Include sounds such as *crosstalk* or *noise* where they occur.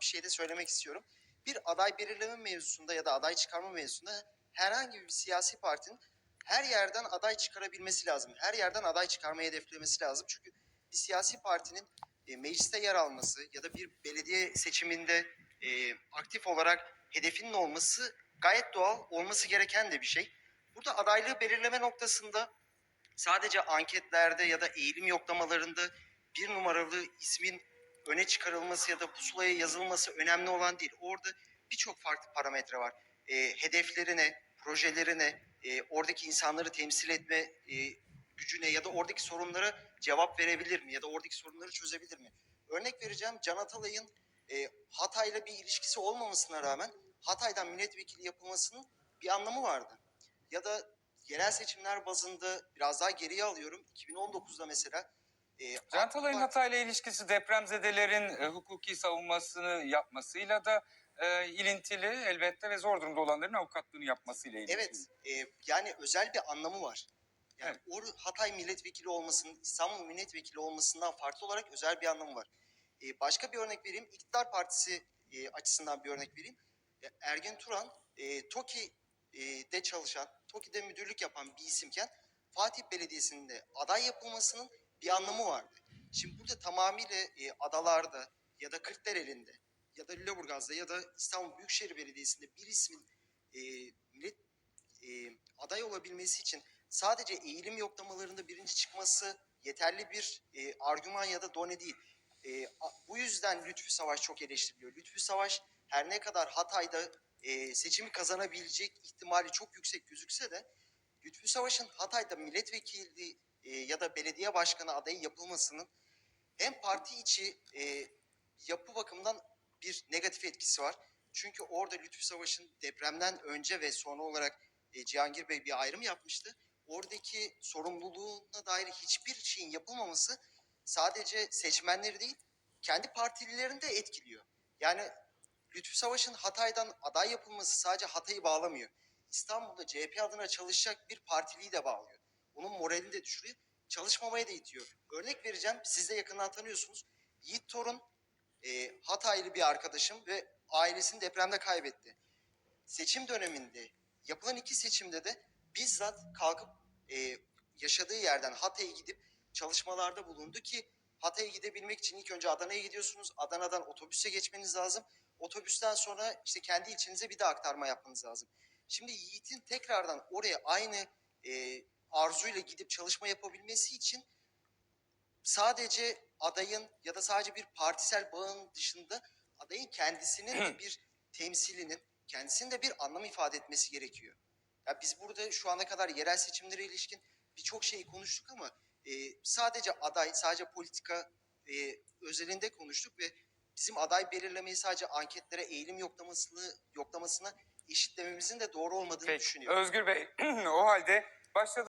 bir şey de söylemek istiyorum. Bir aday belirleme mevzusunda ya da aday çıkarma mevzusunda herhangi bir siyasi partinin her yerden aday çıkarabilmesi lazım. Her yerden aday çıkarmayı hedeflemesi lazım. Çünkü bir siyasi partinin e, mecliste yer alması ya da bir belediye seçiminde e, aktif olarak hedefinin olması gayet doğal olması gereken de bir şey. Burada adaylığı belirleme noktasında sadece anketlerde ya da eğilim yoklamalarında bir numaralı ismin öne çıkarılması ya da pusulaya yazılması önemli olan değil. Orada birçok farklı parametre var. E, hedeflerine, projelerine, e, oradaki insanları temsil etme e, gücüne ya da oradaki sorunlara cevap verebilir mi ya da oradaki sorunları çözebilir mi? Örnek vereceğim Can Atalay'ın e, Hatay'la bir ilişkisi olmamasına rağmen Hatay'dan milletvekili yapılmasının bir anlamı vardı. Ya da yerel seçimler bazında biraz daha geriye alıyorum. 2019'da mesela e, Can Atalay'ın AK Parti- Hatay'la ilişkisi depremzedelerin e, hukuki savunmasını yapmasıyla da e, ilintili elbette ve zor durumda olanların avukatlığını yapmasıyla ilgili. Evet, e, yani özel bir anlamı var. Yani Evet. or Hatay milletvekili olmasının, İstanbul milletvekili olmasından farklı olarak özel bir anlamı var. E, başka bir örnek vereyim, İktidar Partisi e, açısından bir örnek vereyim. E, Ergen Turan, e, TOKİ'de çalışan, TOKİ'de müdürlük yapan bir isimken Fatih Belediyesi'nde aday yapılmasının bir anlamı vardı. Şimdi burada tamamıyla e, adalarda ya da Kırklareli'nde ya da Lüleburgaz'da ya da İstanbul Büyükşehir Belediyesi'nde bir ismin e, millet e, aday olabilmesi için sadece eğilim yoklamalarında birinci çıkması yeterli bir e, argüman ya da done değil. E, bu yüzden Lütfü Savaş çok eleştiriliyor. Lütfü Savaş her ne kadar Hatay'da e, seçimi kazanabilecek ihtimali çok yüksek gözükse de Lütfü Savaş'ın Hatay'da milletvekili e, ya da belediye başkanı adayı yapılmasının hem parti içi e, yapı bakımından bir negatif etkisi var. Çünkü orada Lütfü Savaş'ın depremden önce ve sonra olarak e, Cihangir Bey bir ayrım yapmıştı. Oradaki sorumluluğuna dair hiçbir şeyin yapılmaması sadece seçmenleri değil, kendi partililerini de etkiliyor. Yani Lütfü Savaş'ın Hatay'dan aday yapılması sadece Hatay'ı bağlamıyor. İstanbul'da CHP adına çalışacak bir partiliyi de bağlıyor. Onun moralini de düşürüyor. Çalışmamaya da itiyor. Örnek vereceğim. Siz de yakından tanıyorsunuz. Yiğit Torun e, Hataylı bir arkadaşım ve ailesini depremde kaybetti. Seçim döneminde yapılan iki seçimde de bizzat kalkıp e, yaşadığı yerden Hatay'a gidip çalışmalarda bulundu ki Hatay'a gidebilmek için ilk önce Adana'ya gidiyorsunuz. Adana'dan otobüse geçmeniz lazım. Otobüsten sonra işte kendi ilçenize bir de aktarma yapmanız lazım. Şimdi Yiğit'in tekrardan oraya aynı e, arzuyla gidip çalışma yapabilmesi için sadece adayın ya da sadece bir partisel bağın dışında adayın kendisinin de *clears throat* bir temsilinin, kendisinin de bir anlam ifade etmesi gerekiyor. Ya biz burada şu ana kadar yerel seçimlere ilişkin birçok şeyi konuştuk ama e, sadece aday, sadece politika e, özelinde konuştuk ve bizim aday belirlemeyi sadece anketlere eğilim yoklamasını yoklamasına eşitlememizin de doğru olmadığını Peki. düşünüyorum. Özgür Bey *clears throat* o halde başladı.